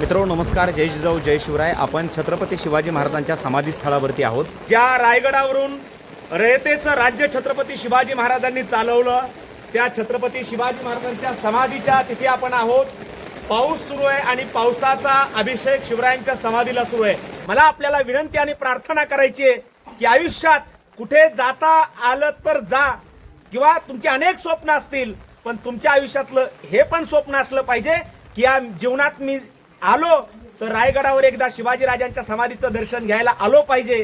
मित्रांनो नमस्कार. जय जिजाऊ जय शिवराय. आपण छत्रपती शिवाजी महाराजांच्या समाधी स्थळावरती आहोत. ज्या रायगडावरून रयतेचं राज्य छत्रपती शिवाजी महाराजांनी चालवलं त्या छत्रपती शिवाजी महाराजांच्या समाधीच्या तिथे आपण आहोत. पाऊस सुरू आहे आणि पावसाचा अभिषेक शिवरायांच्या समाधीला सुरू आहे. मला आपल्याला विनंती आणि प्रार्थना करायची आहे की आयुष्यात कुठे जाता आलं तर जा. किंवा तुमची अनेक स्वप्न असतील पण तुमच्या आयुष्यातलं हे पण स्वप्न असलं पाहिजे की या जीवनात मी आलो तर रायगडावर एकदा शिवाजी राजांच्या समाधीचं दर्शन घ्यायला आलो पाहिजे.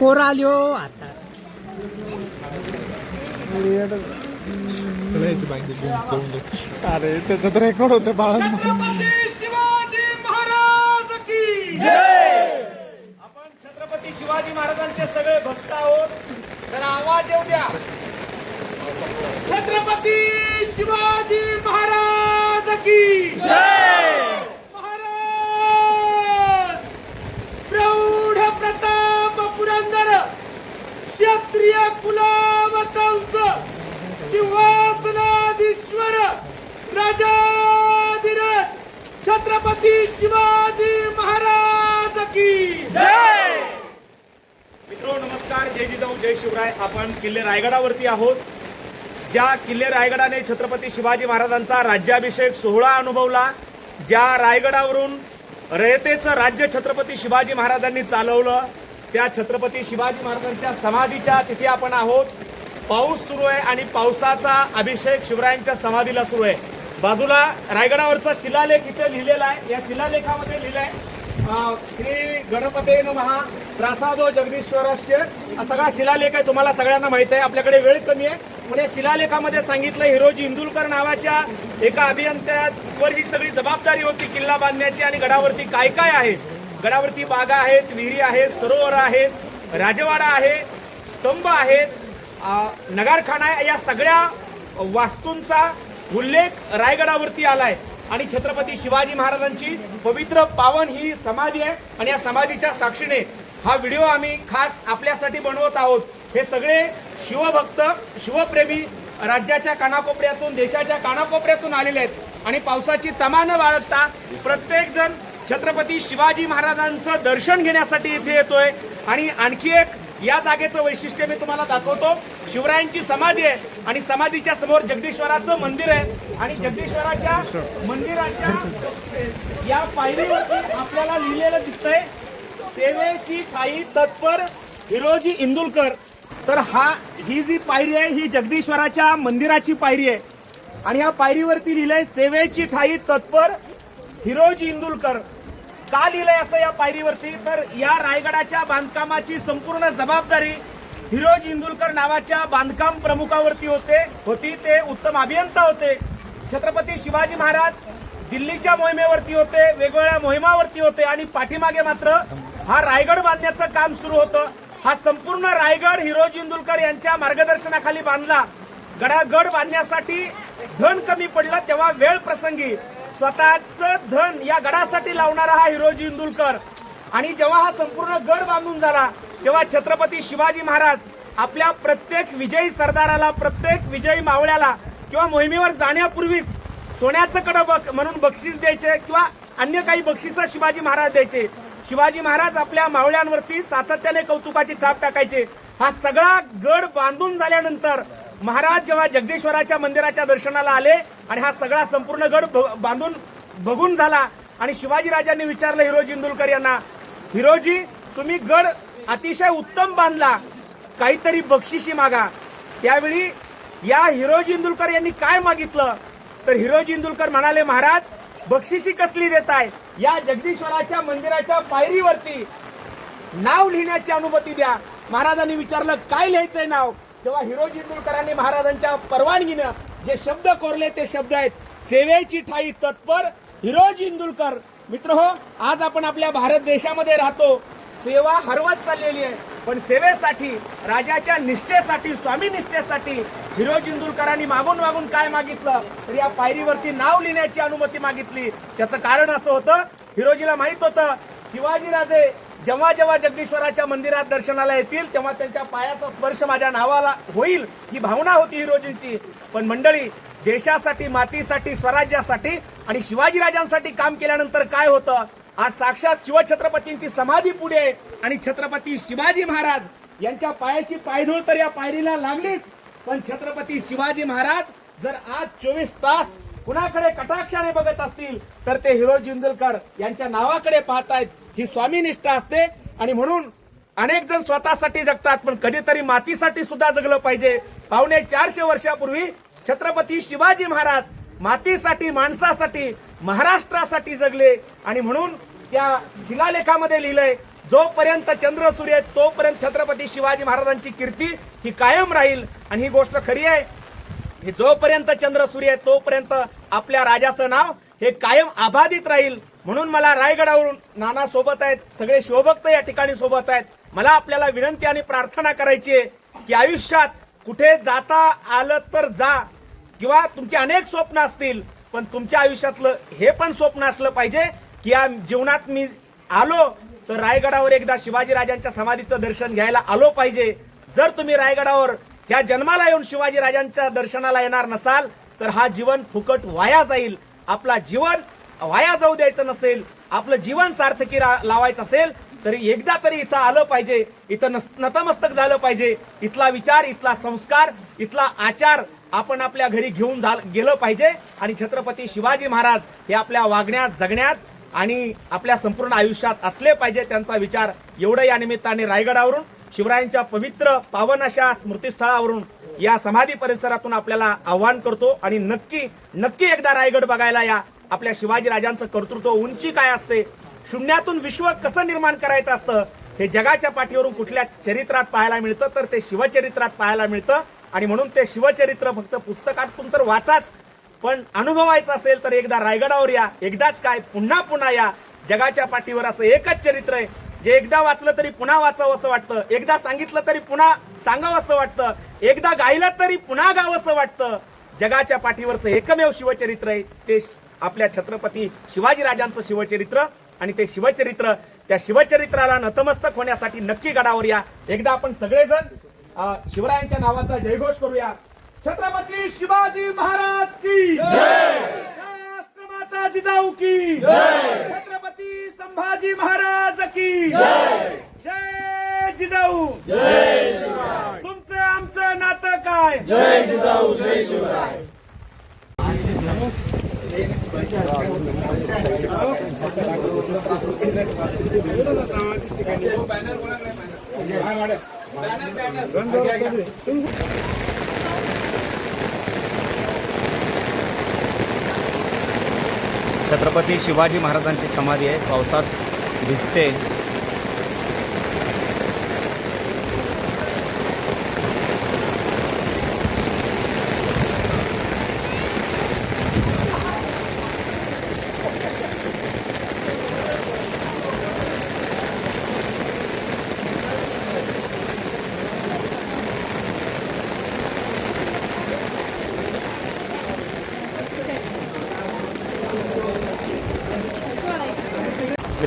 पोर आली हो आता. अरे त्याचं तर रेकॉर्ड होतं बाळा छत्रपती शिवाजी महाराज की आपण छत्रपती शिवाजी महाराजांचे सगळे भक्त आहोत. तर आवाज येऊ द्या. छत्रपती शिवाजी महाराज की महाराज! प्रौढ प्रताप पुरंदर क्षत्रिय कुलावतंस सिंहासनाधीश्वर राजाधिराज छत्रपती शिवाजी महाराज की जय। मित्रो नमस्कार. जय जिजाऊ जय शिवराय. आपण किल्ले रायगडावरती आहोत. ज्या किल्ले रायगडाने छत्रपती शिवाजी महाराजांचा राज्याभिषेक सोहळा अनुभवला ज्या रायगडावरून रयतेचं राज्य छत्रपती शिवाजी महाराजांनी चालवलं त्या छत्रपती शिवाजी महाराजांच्या समाधीच्या तिथे आपण आहोत. पाऊस सुरू आहे आणि पावसाचा अभिषेक शिवरायांच्या समाधीला सुरू आहे. बाजूला रायगडावरचा शिलालेख इथे लिहिलेला आहे. या शिलालेखामध्ये लिहिलंय आहे श्री गणपते महा प्रासादो जगदीश्वरस्य. हा सगळा शिलालेख आहे तुम्हाला सगळ्यांना माहीत आहे. आपल्याकडे वेळ कमी आहे. पण या शिलालेखामध्ये सांगितलं हिरोजी इंदुलकर नावाच्या एका अभियंत्यावर ही सगळी जबाबदारी होती किल्ला बांधण्याची आणि गडावरती काय काय आहे? गडावरती बागा आहेत विहिरी आहेत सरोवर आहेत राजवाडा आहे स्तंभ आहेत. नगारखाना या सगळ्या वास्तूंचा उल्लेख रायगडावरती आलाय. आणि छत्रपती शिवाजी महाराजांची पवित्र पावन ही समाधी आहे. आणि या समाधीच्या साक्षीने हा व्हिडिओ आम्ही खास आपल्यासाठी बनवत आहोत. हे सगळे शिवभक्त शिवप्रेमी राज्याच्या कानाकोपऱ्यातून देशाच्या कानाकोपऱ्यातून आलेले आहेत. आणि पावसाची तमा न बाळगता प्रत्येक जण छत्रपती शिवाजी महाराजांचं दर्शन घेण्यासाठी इथे येतोय. आणि आणखी एक या जागेचं वैशिष्ट्य मी तुम्हाला दाखवतो. शिवरायांची समाधी आहे आणि समाधीच्या समोर जगदीश्वराचं मंदिर आहे. आणि जगदीश्वराच्या मंदिराच्या या पायरीवरती आपल्याला लिहिलेलं दिसतंय सेवेची ठाई तत्पर हिरोजी इंदुलकर. तर हा ही जी पायरी आहे ही जगदीश्वराच्या मंदिराची पायरी आहे. आणि या पायरीवरती लिहिलंय सेवेची ठाई तत्पर हिरोजी इंदुलकर. का लिहिलंय असं या पायरीवरती तर या रायगडाच्या बांधकामाची संपूर्ण जबाबदारी हिरोज इंदुलकर नावाच्या बांधकाम प्रमुखावरती होते होती ते उत्तम अभियंता होते. छत्रपती शिवाजी महाराज दिल्लीच्या मोहिमेवरती होते वेगवेगळ्या मोहिमावरती होते आणि पाठीमागे मात्र हा रायगड बांधण्याचं काम सुरू होतं. हा संपूर्ण रायगड हिरोज इंदुलकर यांच्या मार्गदर्शनाखाली बांधला. गडागड बांधण्यासाठी धन कमी पडलं तेव्हा वेळ प्रसंगी स्वतःच धन या गडासाठी लावणारा हा हिरोजी इंदुलकर. आणि जेव्हा हा संपूर्ण गड बांधून झाला तेव्हा छत्रपती शिवाजी महाराज आपल्या प्रत्येक विजयी सरदाराला प्रत्येक विजयी मावळ्याला किंवा मोहिमेवर जाण्यापूर्वीच सोन्याचं कडबक म्हणून बक्षीस द्यायचे किंवा अन्य काही बक्षिसं शिवाजी महाराज द्यायचे. शिवाजी महाराज आपल्या मावळ्यांवरती सातत्याने कौतुकाची छाप टाकायचे. हा सगळा गड बांधून झाल्यानंतर महाराज जेव्हा जगदीश्वराच्या मंदिराच्या दर्शनाला आले आणि हा सगळा संपूर्ण गड बांधून बघून झाला आणि शिवाजी राजांनी विचारलं हिरोजी इंदुलकर यांना हिरोजी तुम्ही गड अतिशय उत्तम बांधला काहीतरी बक्षिशी मागा. त्यावेळी या हिरोजी इंदुलकर यांनी काय मागितलं? तर हिरोजी इंदुलकर म्हणाले महाराज बक्षिशी कसली देताय? या जगदीश्वराच्या मंदिराच्या पायरीवरती नाव लिहिण्याची अनुमती द्या. महाराजांनी विचारलं काय लिहायचंय नाव? तेव्हा हिरोजी इंदुलकरांनी महाराजांच्या परवानगीनं जे शब्द कोरले ते शब्द आहेत सेवेची ठाई तत्पर हिरोजी इंदुलकर मित्र हो आज आपण आपल्या भारत देशामध्ये राहतो. सेवा हरवत चाललेली आहे. पण सेवेसाठी राजाच्या निष्ठेसाठी स्वामी निष्ठेसाठी हिरोज इंदुलकरांनी मागून मागून काय मागितलं? तर या पायरीवरती नाव लिहिण्याची अनुमती मागितली. त्याचं कारण असं होतं हिरोजीला माहीत होतं शिवाजीराजे जेव्हा जेव्हा जगदीश्वराच्या मंदिरात दर्शनाला येतील तेव्हा त्यांच्या पायाचा स्पर्श माझ्या नावाला होईल ही भावना होती हिरोजींची. पण मंडळी देशासाठी मातीसाठी स्वराज्यासाठी आणि शिवाजीराजांसाठी काम केल्यानंतर काय होतं? आज साक्षात शिवछत्रपतींची समाधी पुढे आणि छत्रपती शिवाजी महाराज यांच्या पायाची पायधूळ तर या पायरीला लागलीच. पण छत्रपती शिवाजी महाराज जर आज चोवीस तास कुणाकडे कटाक्षाने बघत असतील तर ते हिरो जिंजलकर यांच्या नावाकडे पाहतायत. ही स्वामीनिष्ठा असते आणि म्हणून अनेक जण स्वतःसाठी जगतात पण कधीतरी मातीसाठी सुद्धा जगलं पाहिजे. पावणे चारशे वर्षापूर्वी छत्रपती शिवाजी महाराज मातीसाठी माणसासाठी महाराष्ट्रासाठी जगले. आणि म्हणून त्या शिलालेखामध्ये लिहिलंय जोपर्यंत चंद्र सूर्य तोपर्यंत छत्रपती शिवाजी महाराजांची कीर्ती ही कायम राहील. आणि ही गोष्ट खरी आहे जोपर्यंत चंद्र सूर्य आहे तोपर्यंत आपल्या राजाचं नाव हे कायम आबाधित राहील. म्हणून मला रायगडावरून नाना सोबत आहेत. सगळे शिवभक्त या ठिकाणी सोबत आहेत. मला आपल्याला विनंती आणि प्रार्थना करायची आहे की आयुष्यात कुठे जाता आलं तर जा. किंवा तुमची अनेक स्वप्न असतील पण तुमच्या आयुष्यातलं हे पण स्वप्न असलं पाहिजे की या जीवनात मी आलो तर रायगडावर एकदा शिवाजी राजांच्या समाधीचं दर्शन घ्यायला आलो पाहिजे. जर तुम्ही रायगडावर या जन्माला येऊन शिवाजी राजांच्या दर्शनाला येणार नसाल तर हा जीवन फुकट वाया जाईल. आपला जीवन वाया जाऊ द्यायचं नसेल आपलं जीवन सार्थकी रा- लावायचं असेल तरी एकदा तरी इथं आलं पाहिजे. इथं नस- नतमस्तक झालं पाहिजे. इथला विचार इथला संस्कार इथला आचार आपण आपल्या घरी घेऊन झाल- गेलं पाहिजे. आणि छत्रपती शिवाजी महाराज हे आपल्या वागण्यात जगण्यात आणि आपल्या संपूर्ण आयुष्यात असले पाहिजे त्यांचा विचार एवढं या निमित्ताने रायगडावरून. शिवरायांच्या पवित्र पावन अशा स्मृतीस्थळावरून या समाधी परिसरातून आपल्याला आव्हान करतो आणि नक्की नक्की एकदा रायगड बघायला या आपल्या शिवाजी राजांचं कर्तृत्व उंची काय असते शून्यातून विश्व कसं निर्माण करायचं असतं हे जगाच्या पाठीवरून कुठल्या चरित्रात पाहायला मिळतं तर ते शिवचरित्रात पाहायला मिळतं. आणि म्हणून ते शिवचरित्र फक्त पुस्तकातून तर वाचाच पण अनुभवायचं असेल तर एकदा रायगडावर या एकदाच काय पुन्हा पुन्हा या. जगाच्या पाठीवर असं एकच चरित्र आहे जे एकदा वाचलं तरी पुन्हा वाचावं असं वाटतं. एकदा सांगितलं तरी पुन्हा सांगावं असं वाटतं. एकदा गायलं तरी पुन्हा गावं असं वाटतं. जगाच्या पाठीवरचं एकमेव शिवचरित्र आहे. ते आपल्या छत्रपती शिवाजी राजांचं शिवचरित्र आणि ते शिवचरित्र त्या शिवचरित्राला नतमस्तक होण्यासाठी नक्की गडावर या. एकदा आपण सगळेजण शिवरायांच्या नावाचा जयघोष करूया. छत्रपती शिवाजी महाराज की राष्ट्रमाता जिजाऊ की छत्रपती संभाजी महाराज की जय जिजाऊ. तुमचं आमचं नातं काय? छत्रपती शिवाजी महाराजांची समाधी आहे. पावसात दिसते.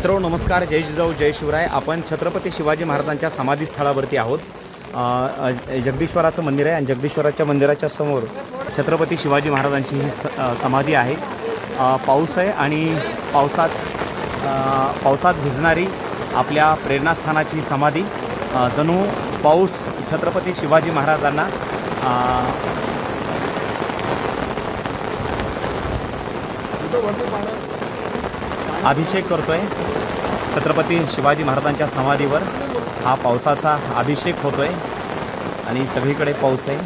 मित्रो नमस्कार. जय जिजाऊ जय शिवराय. आपण छत्रपती शिवाजी महाराजांच्या समाधी स्थळावरती आहोत जगदीश्वराचं मंदिर आहे आणि जगदीश्वराच्या मंदिराच्या समोर छत्रपती शिवाजी महाराजांची ही स समाधी आहे. पाऊस आहे आणि पावसात पावसात भिजणारी आपल्या प्रेरणास्थानाची ही समाधी. जणू पाऊस छत्रपती शिवाजी महाराजांना अ, अभिषेक करतो आहे छत्रपती शिवाजी महाराजांच्या समाधीवर हा पावसाचा अभिषेक होतो आहे आणि सगळीकडे पाऊस आहे.